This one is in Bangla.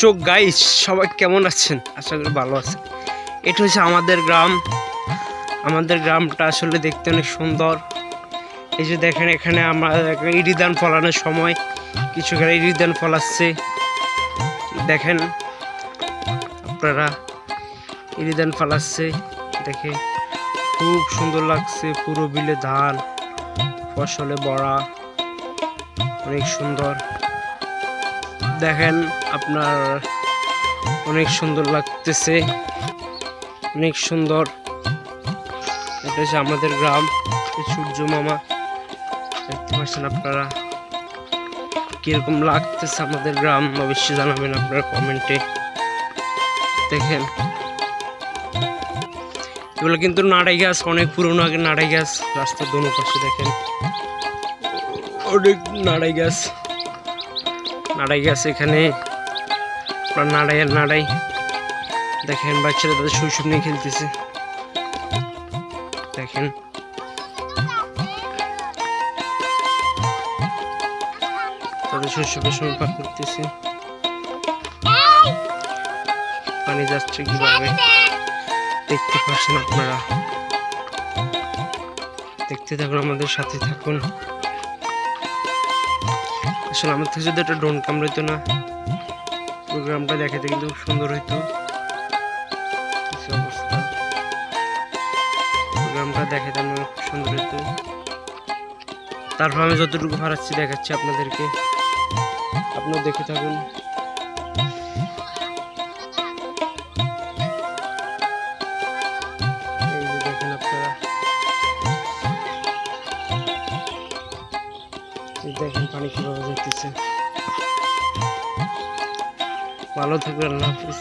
চোখ গাইস সবাই কেমন আছেন? আশা করি ভালো আছেন। এটা হচ্ছে আমাদের গ্রাম। আমাদের গ্রামটা আসলে দেখতে অনেক সুন্দর। এই যে দেখেন, এখানে আমরা ইরিদান ফলানোর সময় কিছু এখানে ইরিদান ফলাচ্ছে। দেখেন আপনারা ইরিদান ফলাচ্ছে। দেখে খুব সুন্দর লাগছে পুরো বিলে ধান, ফসলে বড়া অনেক সুন্দর। দেখেন আপনার অনেক সুন্দর লাগতেছে। অনেক সুন্দর। এটা হচ্ছে আমাদের গ্রাম সূর্য মামা। দেখতে পাচ্ছেন আপনারা কীরকম লাগতেছে আমাদের গ্রাম, অবশ্যই জানাবেন আপনারা কমেন্টে। দেখেন। এগুলো কিন্তু নাড়াই গাছ, অনেক পুরনো আগে নাড়াই গাছ, রাস্তার দোনো পাশে দেখেন। অনেক নাড়াই গাছ। নাড়াই গাছ এখানে। আপনার নাড়াই আর নাড়াই। দেখেন বাচ্চারা তাদের শৈশব নিয়ে খেলতেছে। দেখেন। তাদের শৈশবের সময় পার করতেছে। পানি যাচ্ছে কীভাবে? দেখতে পাচ্ছেন আপনারা। দেখতে থাকুন, আমাদের সাথে থাকুন। আসলে আমার থেকে যদি একটা ড্রোন কামড়াইতো না প্রোগ্রামটা দেখাতে কিন্তু খুব সুন্দর হইতো। অবস্থা। প্রোগ্রামটা দেখাতে আমার খুব সুন্দর হইতো। তারপর আমি যতটুকু হারাচ্ছি দেখাচ্ছি আপনাদেরকে। আপনারা দেখে থাকুন। দেখেন পানি কীভাবে যেতেছে ভালো থাকবেন হাফিজ।